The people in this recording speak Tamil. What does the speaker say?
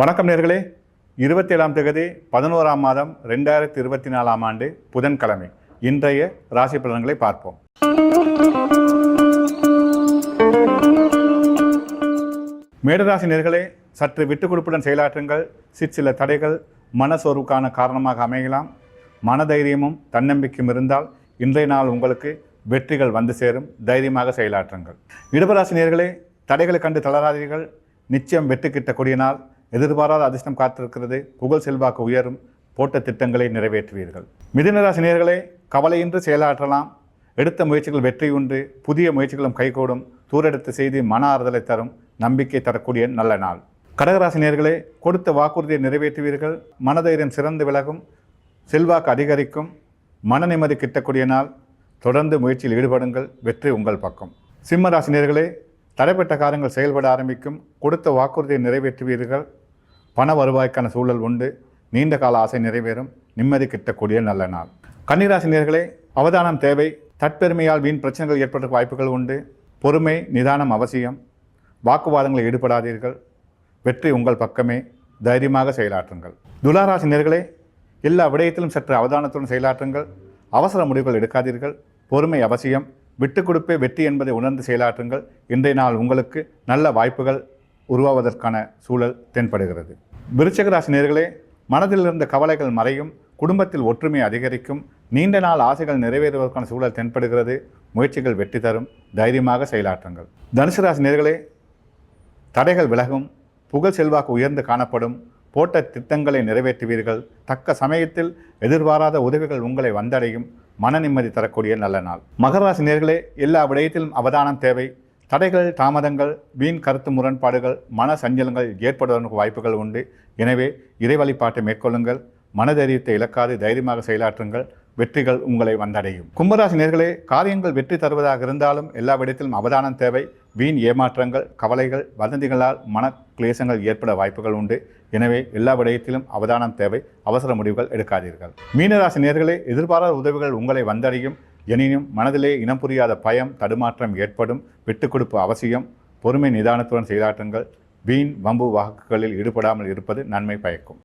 வணக்கம் நேர்களே. இருபத்தி ஏழாம் தேதி பதினோராம் மாதம் ரெண்டாயிரத்தி இருபத்தி நாலாம் ஆண்டு புதன்கிழமை. இன்றைய ராசி பலன்களை பார்ப்போம். மேடராசி நேர்களே சற்று விட்டு கொடுப்புடன் செயலாற்றுங்கள். சிற்சில தடைகள் மனசோர்வுக்கான காரணமாக அமையலாம். மனதைரியமும் தன்னம்பிக்கையும் இருந்தால் இன்றைய நாள் உங்களுக்கு வெற்றிகள் வந்து சேரும். தைரியமாக செயலாற்றுங்கள். இடபராசி நேர்களே தடைகளை கண்டு தளராதீர்கள். நிச்சயம் வெற்றி கிட்டக்கூடிய நாள். எதிர்பாராத அதிர்ஷ்டம் காத்திருக்கிறது. புகழ் செல்வாக்கு உயரும். போட்ட திட்டங்களை நிறைவேற்றுவீர்கள். மிதுனராசி நேர்களே கவலையின்றி செயலாற்றலாம். எடுத்த முயற்சிகள் வெற்றி உண்டு. புதிய முயற்சிகளும் கைகூடும். தூரெடுத்த செய்தி மன ஆறுதலை தரும். நம்பிக்கை தரக்கூடிய நல்ல நாள். கடகராசி நேர்களே கொடுத்த வாக்குறுதியை நிறைவேற்றுவீர்கள். மனதைரியம் சிறந்து விலகும். செல்வாக்கு அதிகரிக்கும். மன நிம்மதி கிட்டக்கூடிய நாள். தொடர்ந்து முயற்சியில் ஈடுபடுங்கள். வெற்றி உங்கள் பக்கம். சிம்ம ராசினியர்களே தடைப்பட்ட காரியங்கள் செயல்பட ஆரம்பிக்கும். கொடுத்த வாக்குறுதியை நிறைவேற்றுவீர்கள். பண வருவாய்க்கான சூழல் உண்டு. நீண்ட கால ஆசை நிறைவேறும். நிம்மதி கிட்டக்கூடிய நல்ல நாள். கன்னிராசி நேர்களே அவதானம் தேவை. தற்பெருமையால் வீண் பிரச்சனைகள் ஏற்பட்ட வாய்ப்புகள் உண்டு. பொறுமை நிதானம் அவசியம். வாக்குவாதங்களில் ஈடுபடாதீர்கள். வெற்றி உங்கள் பக்கமே. தைரியமாக செயலாற்றுங்கள். துளாராசி நேர்களே எல்லா விடயத்திலும் சற்று அவதானத்துடன் செயலாற்றுங்கள். அவசர முடிவுகள் எடுக்காதீர்கள். பொறுமை அவசியம். விட்டுக் கொடுப்பே வெற்றி என்பதை உணர்ந்து செயலாற்றுங்கள். இன்றைய நாள் உங்களுக்கு நல்ல வாய்ப்புகள் உருவாவதற்கான சூழல் தென்படுகிறது. விருச்சகராசி நேர்களே மனதில் இருந்த கவலைகள் மறையும் குடும்பத்தில் ஒற்றுமை அதிகரிக்கும் நீண்ட நாள் ஆசைகள் நிறைவேறுவதற்கான சூழல் தென்படுகிறது முயற்சிகள் வெற்றி தரும் தைரியமாக செயலாற்றுங்கள். தனுசு ராசி நேர்களே தடைகள் விலகும் புகழ் செல்வாக்கு உயர்ந்து காணப்படும் போட்ட திட்டங்களை நிறைவேற்றுவீர்கள் தக்க சமயத்தில் எதிர்பாராத உதவிகள் உங்களை வந்தடையும் மன நிம்மதி தரக்கூடிய நல்ல நாள். மகராசி நேர்களே எல்லா விடயத்திலும் அவதானம் தேவை தடைகள் தாமதங்கள் வீண் கருத்து முரண்பாடுகள் மன சஞ்சலங்கள் ஏற்படுவதற்கு வாய்ப்புகள் உண்டு. எனவே இறை வழிபாட்டை மேற்கொள்ளுங்கள் மனதைரியத்தை இழக்காது தைரியமாக செயலாற்றுங்கள் வெற்றிகள் உங்களை வந்தடையும். கும்பராசி நேர்களே காரியங்கள் வெற்றி தருவதாக இருந்தாலும் எல்லா விடத்திலும் அவதானம் தேவை. வீண் ஏமாற்றங்கள் கவலைகள் வதந்திகளால் மன கிளேசங்கள் ஏற்பட வாய்ப்புகள் உண்டு. எனவே எல்லா விடயத்திலும் அவதானம் தேவை. அவசர முடிவுகள் எடுக்காதீர்கள். மீனராசி நேர்களே எதிர்பாராத உதவிகள் உங்களை வந்தடையும். எனினும் மனதிலே இனம் புரியாத பயம் தடுமாற்றம் ஏற்படும். விட்டுக்கொடுப்பு அவசியம். பொறுமை நிதானத்துடன் செயலாற்றுங்கள். வீண் வம்பு வாக்குகளில் ஈடுபடாமல் இருப்பது நன்மை பயக்கும்.